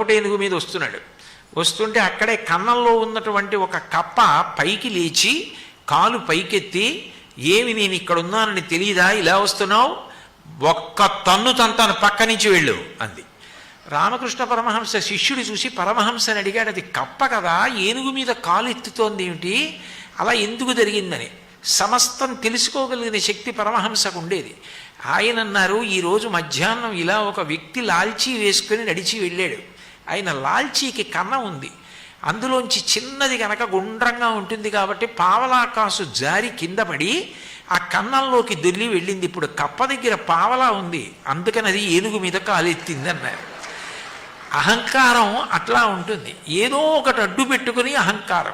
ఒకటి ఏనుగు మీద వస్తున్నాడు? వస్తుంటే అక్కడే కన్నంలో ఉన్నటువంటి ఒక కప్ప పైకి లేచి కాలు పైకెత్తి ఏమి నేను ఇక్కడ ఉన్నానని తెలియదా ఇలా వస్తున్నావు? ఒక్క తన్ను తంతాను పక్క నుంచి వెళ్ళు అంది. రామకృష్ణ పరమహంస శిష్యుడు చూసి పరమహంసని అడిగాడు అది కప్ప కదా ఏనుగు మీద కాలు ఎత్తుతోంది ఏమిటి? అలా ఎందుకు జరిగిందని? సమస్తం తెలుసుకోగలిగిన శక్తి పరమహంసకు ఉండేది. ఆయన అన్నారు ఈరోజు మధ్యాహ్నం ఇలా ఒక వ్యక్తి లాల్చీ వేసుకుని నడిచి వెళ్ళాడు. ఆయన లాల్చీకి కన్న ఉంది. అందులోంచి చిన్నది కనుక గుండ్రంగా ఉంటుంది కాబట్టి పావలాకాసు జారి కింద పడి ఆ కన్నంలోకి దొల్లి వెళ్ళింది. ఇప్పుడు కప్ప దగ్గర పావలా ఉంది. అందుకని అది ఏనుగు మీద కాలెత్తింది అన్నారు. అహంకారం అట్లా ఉంటుంది. ఏదో ఒకటి అడ్డు పెట్టుకుని అహంకారం.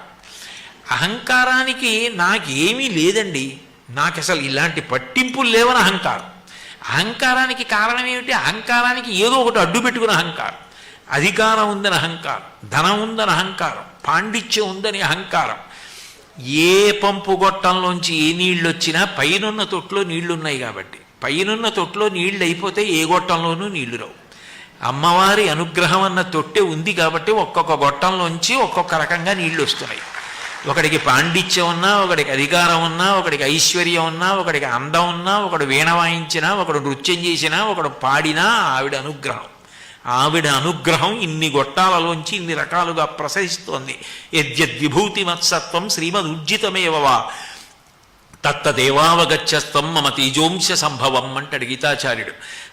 అహంకారానికి నాకేమీ లేదండి. నాకు అసలు ఇలాంటి పట్టింపులు లేవని అహంకారం. అహంకారానికి కారణం ఏమిటి? అహంకారానికి ఏదో ఒకటి అడ్డు పెట్టుకుని అహంకారం. అధికారం ఉందని అహంకారం ధనం ఉందని అహంకారం పాండిత్యం ఉందని అహంకారం. ఏ పంపు గొట్టంలోంచి ఏ నీళ్ళు వచ్చినా పైనున్న తొట్లో నీళ్ళు ఉన్నాయి కాబట్టి. పైనున్న తొట్లో నీళ్ళు అయిపోతే ఏ గొట్టంలోనూ నీళ్ళు రావు. అమ్మవారి అనుగ్రహం అన్న తొట్టె ఉంది కాబట్టి ఒక్కొక్క గొట్టంలోంచి ఒక్కొక్క రకంగా నీళ్ళు వస్తున్నాయి ఒకడికి పాండిత్యం ఉన్నా ఒకడికి అధికారం ఉన్నా ఒకడికి ఐశ్వర్యం ఉన్నా ఒకడికి అందం ఉన్నా ఒకడు వీణ వాయించినా ఒకడు నృత్యం చేసినా ఒకడు పాడినా ఆవిడ అనుగ్రహం. ఆవిడ అనుగ్రహం ఇన్ని గొట్టాలలోంచి ఇన్ని రకాలుగా ప్రసరిస్తోంది. యద్యద్విభూతి మత్సత్వం శ్రీమద్ ఉజ్జితమేవవా తత్తదేవావగచ్చస్తం మమ తేజోంశ సంభవం అంటాడు గీతాచార్యుడు.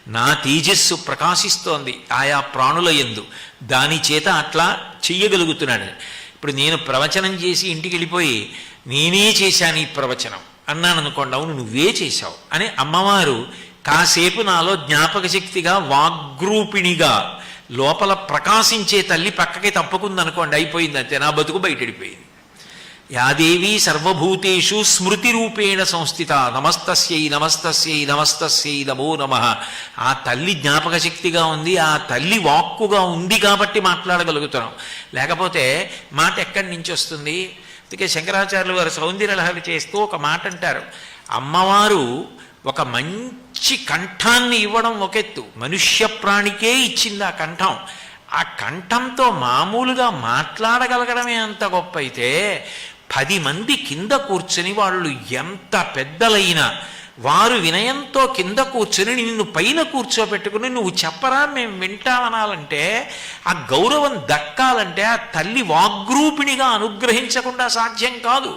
నా తేజస్సు ప్రకాశిస్తోంది ఆయా ప్రాణుల ఎందు. దాని చేత అట్లా చెయ్యగలుగుతున్నాడు. ఇప్పుడు నేను ప్రవచనం చేసి ఇంటికి వెళ్ళిపోయి నేనే చేశాను ఈ ప్రవచనం. అన్నాను అనుకోండి అవును నువ్వే చేశావు. అని అమ్మవారు కాసేపు నాలో జ్ఞాపక శక్తిగా వాగ్రూపిణిగా లోపల ప్రకాశించే తల్లి పక్కకి తప్పుకుందనుకోండి అయిపోయింది అంతే నా బతుకు బయటడిపోయింది. యాదేవి సర్వభూతేషు స్మృతి రూపేణ సంస్థిత నమస్తస్యై నమస్తస్యై నమస్తస్యై నమో నమ. ఆ తల్లి జ్ఞాపక శక్తిగా ఉంది ఆ తల్లి వాక్కుగా ఉంది కాబట్టి మాట్లాడగలుగుతున్నాం. లేకపోతే మాట ఎక్కడి నుంచి వస్తుంది? అందుకే శంకరాచార్యులు వారు సౌందర్యలహరి చేస్తూ ఒక మాట అంటారు అమ్మవారు ఒక మంచి కంఠాన్ని ఇవ్వడం ఒకెత్తు మనుష్య ప్రాణికే ఇచ్చింది ఆ కంఠం. ఆ కంఠంతో మామూలుగా మాట్లాడగలగడమే అంత గొప్ప అయితే పది మంది కింద కూర్చుని వాళ్ళు ఎంత పెద్దలైనా వారు వినయంతో కింద కూర్చుని నిన్ను పైన కూర్చోబెట్టుకుని నువ్వు చెప్పరా మేము వింటామనాలంటే ఆ గౌరవం దక్కాలంటే ఆ తల్లి వాగ్రూపిణిగా అనుగ్రహించకుండా సాధ్యం కాదు.